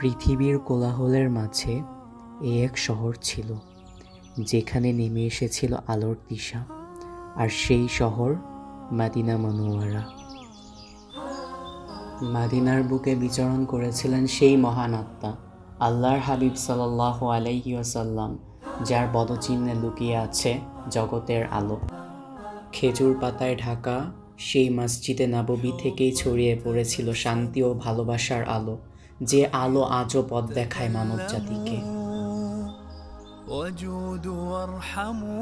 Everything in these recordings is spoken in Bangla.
পৃথিবীর কোলাহলের মাঝে এ এক শহর ছিল, যেখানে নেমে এসেছিল আলোর দিশা, আর সেই শহর মাদিনা মনোয়ারা। মাদিনার বুকে বিচরণ করেছিলেন সেই মহান আত্মা, আল্লাহর হাবিব সাল্লাহ আলাইহি ওয়াসাল্লাম, যার পদচিহ্নে লুকিয়ে আছে জগতের আলো। খেজুর পাতায় ঢাকা, সেই মসজিদে নববী থেকেই ছড়িয়ে পড়েছিল শান্তি ও ভালোবাসার আলো যে আলো আজও পথ দেখায় মানব জাতিকে وجودوا وارحموا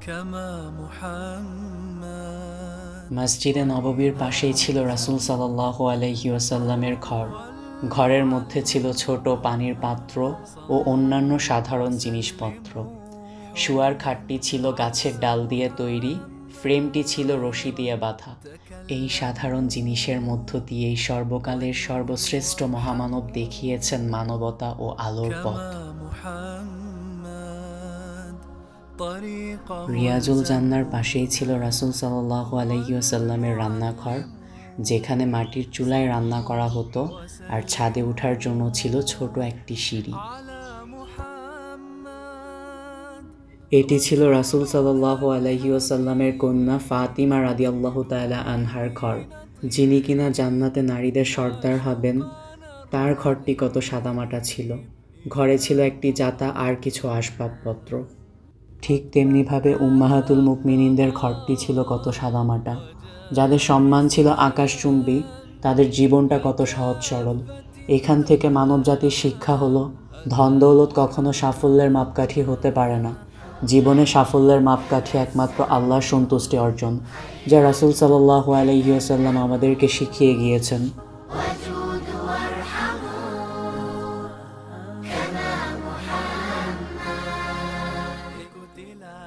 كما محمد মসজিদে নববীর পাশেই ছিল রাসূল সাল্লাহ আলহি ওয়াসাল্লামের ঘর ঘরের মধ্যে ছিল ছোট পানির পাত্র ও অন্যান্য সাধারণ জিনিসপত্র শুয়ার খাটটি ছিল গাছের ডাল দিয়ে তৈরি ফ্রেমটি ছিল রশি দিয়ে বাঁধা। এই সাধারণ জিনিসের মধ্য দিয়েই সর্বকালের সর্বশ্রেষ্ঠ মহামানব দেখিয়েছেন মানবতা ও আলোর পথ। রিয়াজুল জান্নার পাশেই ছিল রাসুল সাল্লাহ আলাইসাল্লামের রান্নাঘর, যেখানে মাটির চুলায় রান্না করা হতো, আর ছাদে ওঠার জন্য ছিল ছোট একটি সিঁড়ি। এটি ছিল রাসূল সাল্লাহ আলহিউসাল্লামের কন্যা ফাতিমা রাদি আল্লাহ তালা আনহার ঘর, যিনি কিনা জান্নাতে নারীদের সর্দার হবেন। তার ঘরটি কত সাদামাটা ছিল। ঘরে ছিল একটি জাতা আর কিছু আসবাবপত্র। ঠিক তেমনিভাবে উম্মাহাতুল মুকমিনিনদের ঘরটি ছিল কত সাদামাটা। যাদের সম্মান ছিল আকাশচুম্বী, তাদের জীবনটা কত সহজ সরল। এখান থেকে মানবজাতির শিক্ষা হলো ধন দৌলত কখনো সাফল্যের মাপকাঠি হতে পারে না। জীবনে সাফল্যের মাপকাঠি একমাত্র আল্লাহর সন্তুষ্টি অর্জন, যা রাসূল সাল্লাহ আলহিউসাল্লাম আমাদেরকে শিখিয়ে গিয়েছেন।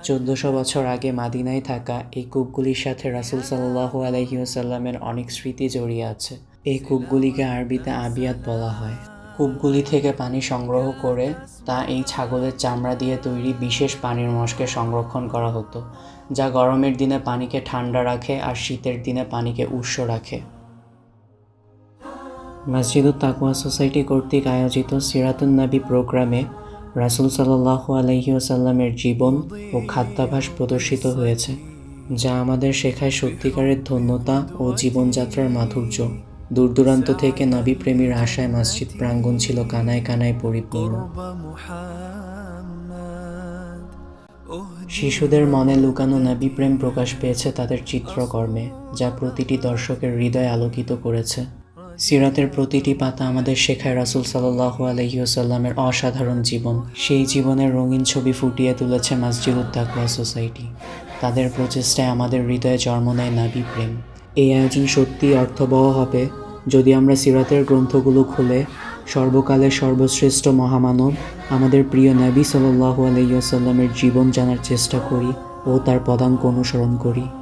চোদ্দশো বছর আগে মাদিনায় থাকা এই কূপগুলির সাথে রাসূল সাল্লাহ আলহিউসাল্লামের অনেক স্মৃতি জড়িয়ে আছে। এই কূপগুলিকে আরবিতে আবিয়াত বলা হয়। কূপগুলি থেকে পানি সংগ্রহ করে তা এই ছাগলের চামড়া দিয়ে তৈরি বিশেষ পানির মশকে সংরক্ষণ করা হতো, যা গরমের দিনে পানিকে ঠান্ডা রাখে আর শীতের দিনে পানিকে উষ্ণ রাখে। মসজিদুত তাকুয়া সোসাইটি কর্তৃক আয়োজিত সিরাতুন নবী প্রোগ্রামে রাসূল সাল্লাহ আলহিউসাল্লামের জীবন ও খাদ্যাভাস প্রদর্শিত হয়েছে, যা আমাদের শেখায় সত্যিকারের ধন্যতা ও জীবনযাত্রার মাধুর্য। দূরদূরান্ত থেকে নাবি প্রেমীর আশায় মসজিদ প্রাঙ্গণ ছিল কানায় কানায় পরিপূর্ণ। শিশুদের মনে লুকানো নাবি প্রেম প্রকাশ পেয়েছে তাদের চিত্রকর্মে, যা প্রতিটি দর্শকের হৃদয় আলোকিত করেছে। সিরাতের প্রতিটি পাতা আমাদের শেখায় রাসুল সাল্লাহ আলহিউসাল্লামের অসাধারণ জীবন। সেই জীবনের রঙিন ছবি ফুটিয়ে তুলেছে মসজিদ উত্তাকুয়া সোসাইটি। তাদের প্রচেষ্টায় আমাদের হৃদয়ে জন্ম নেয় নাবি প্রেম এই আয়োজন সত্যিই অর্থবহ হবে। যদি আমরা সিরাতের গ্রন্থগুলো খুলে সর্বকালের সর্বশ্রেষ্ঠ মহামানব, আমাদের প্রিয় নবী সাল্লাহ আলাইসাল্লামের জীবন জানার চেষ্টা করি ও তার পদাঙ্ক অনুসরণ করি।